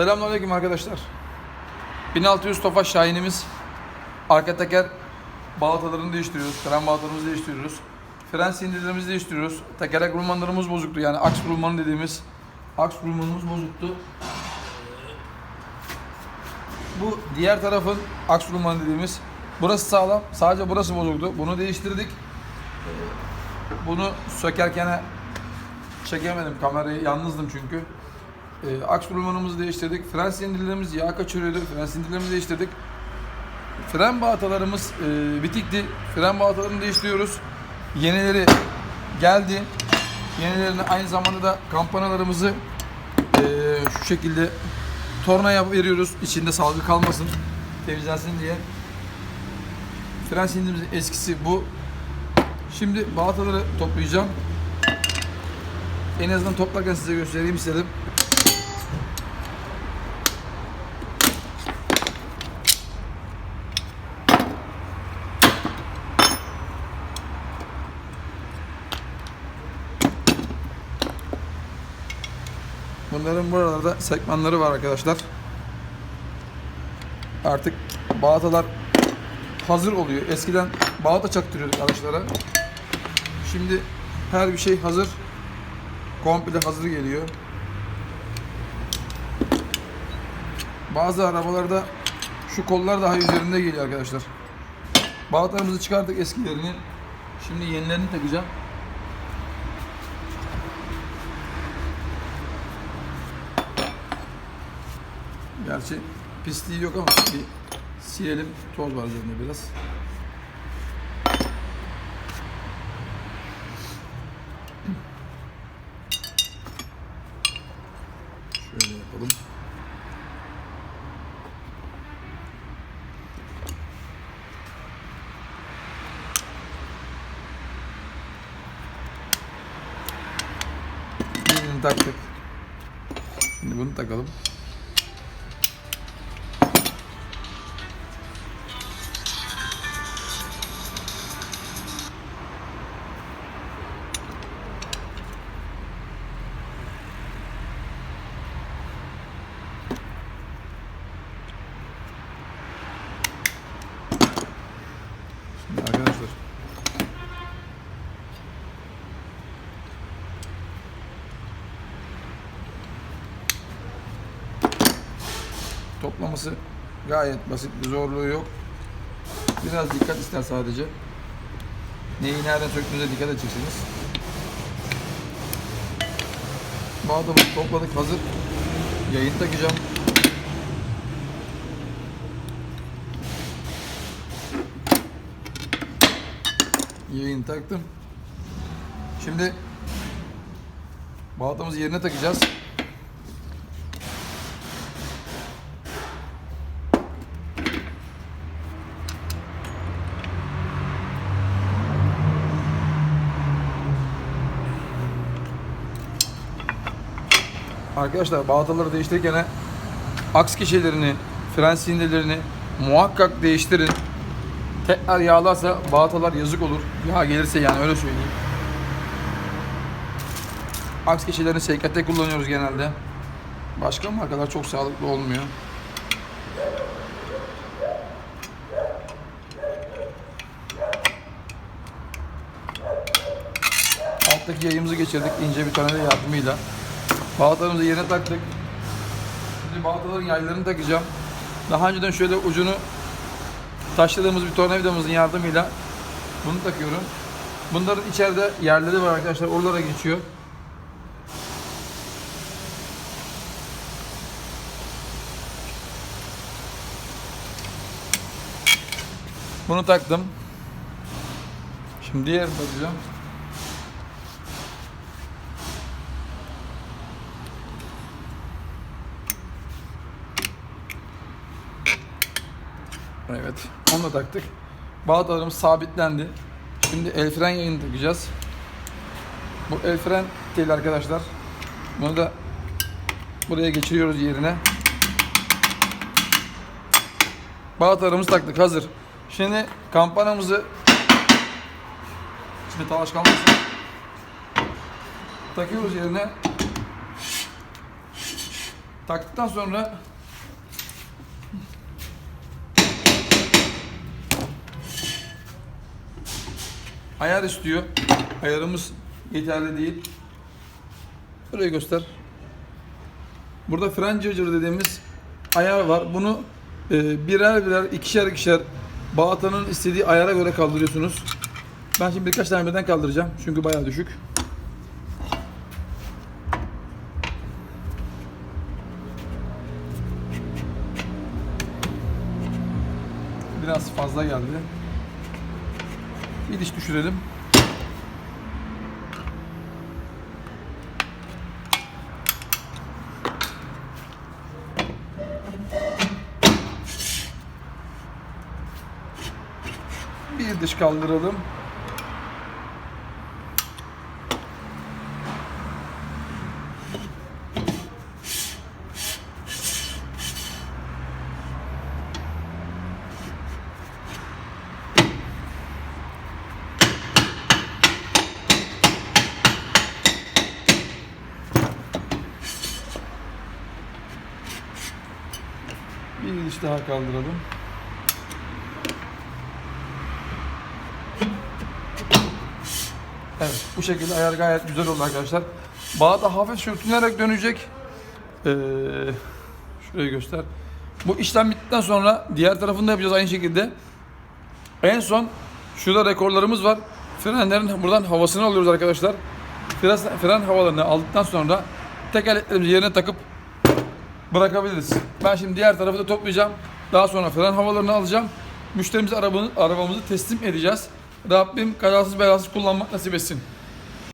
Selamünaleyküm arkadaşlar. 1600 Tofaş Şahin'imiz. Arka teker balatalarını değiştiriyoruz. Fren balatalarımızı değiştiriyoruz. Fren sindirlerimizi değiştiriyoruz. Tekerlek rulmanlarımız bozuktu. Yani aks rulmanı dediğimiz aks rulmanımız bozuktu. Bu diğer tarafın aks rulmanı dediğimiz. Burası sağlam. Sadece burası bozuktu. Bunu değiştirdik. Bunu sökerken çekemedim. Kamerayı yalnızdım çünkü. E, aks rulmanımızı değiştirdik. Fren sindirlerimiz yağ kaçırıyordu. Fren sindirlerimizi değiştirdik. Fren balatalarımız e, bitikti. Fren balatalarını değiştiriyoruz. Yenileri geldi. Yenilerine aynı zamanda da kampanalarımızı e, şu şekilde tornaya veriyoruz. İçinde salgı kalmasın. Temizlensin diye. Fren sindirimizin eskisi bu. Şimdi balataları toplayacağım. En azından toplarken size göstereyim istedim. Bunların buralarda sekmanları var arkadaşlar. Artık balatalar hazır oluyor. Eskiden balata çaktırıyorduk araçlara. Şimdi her bir şey hazır. Komple hazır geliyor. Bazı arabalarda şu kollar daha üzerinde geliyor arkadaşlar. Balatalarımızı çıkardık eskilerini. Şimdi yenilerini takacağım. Gerçi pisliği yok ama bir silelim. Toz var üzerinde biraz. Şöyle yapalım. Birini taktık. Şimdi bunu takalım. Toplaması gayet basit bir zorluğu yok. Biraz dikkat ister sadece. Neyi nereden söktüğünüze dikkat edeceksiniz. Bağdamızı topladık hazır. Yayın takacağım. Yayını taktım. Şimdi balatamızı yerine takacağız. Arkadaşlar balataları değiştirirken aks keçelerini, fren sinirlerini muhakkak değiştirin. Tekrar yağlarsa balatalar yazık olur. Yağ gelirse yani öyle söyleyeyim. Aks keçelerini seykatte kullanıyoruz genelde. Başka markalar çok sağlıklı olmuyor. Alttaki yayımızı geçirdik ince bir tornavida yardımıyla. Balatalarımızı yerine taktık. Şimdi balataların yaylarını takacağım. Daha önceden şöyle ucunu taşladığımız bir tornavidamızın yardımıyla bunu takıyorum. Bunların içeride yerleri var arkadaşlar. Oralara geçiyor. Bunu taktım. Şimdi diğerini takacağım. Evet. Onu da taktık. Bağdalarımız sabitlendi. Şimdi el fren yayını takacağız. Bu el fren değil arkadaşlar. Bunu da buraya geçiriyoruz yerine. Bağdalarımızı taktık. Hazır. Şimdi kampanamızı Şimdi talaş kalmasın. Takıyoruz yerine. Taktıktan sonra ayar istiyor. Ayarımız yeterli değil. Burayı göster. Burada fren cırcır dediğimiz ayar var. Bunu e, birer birer, ikişer ikişer Bağatanın istediği ayara göre kaldırıyorsunuz. Ben şimdi birkaç tane birden kaldıracağım. Çünkü bayağı düşük. Biraz fazla geldi. Bir diş düşürelim. Bir diş kaldıralım. Bir diş daha kaldıralım. Evet, bu şekilde ayar gayet güzel oldu arkadaşlar. Bağda hafif sürtünerek dönecek. Ee, şurayı göster. Bu işlem bittikten sonra diğer tarafını da yapacağız aynı şekilde. En son şurada rekorlarımız var. Frenlerin buradan havasını alıyoruz arkadaşlar. Fren, fren havalarını aldıktan sonra tekerleklerimizi yerine takıp bırakabiliriz. Ben şimdi diğer tarafı da toplayacağım. Daha sonra fren havalarını alacağım. Müşterimize arabamızı, arabamızı teslim edeceğiz. Rabbim kazasız belasız kullanmak nasip etsin.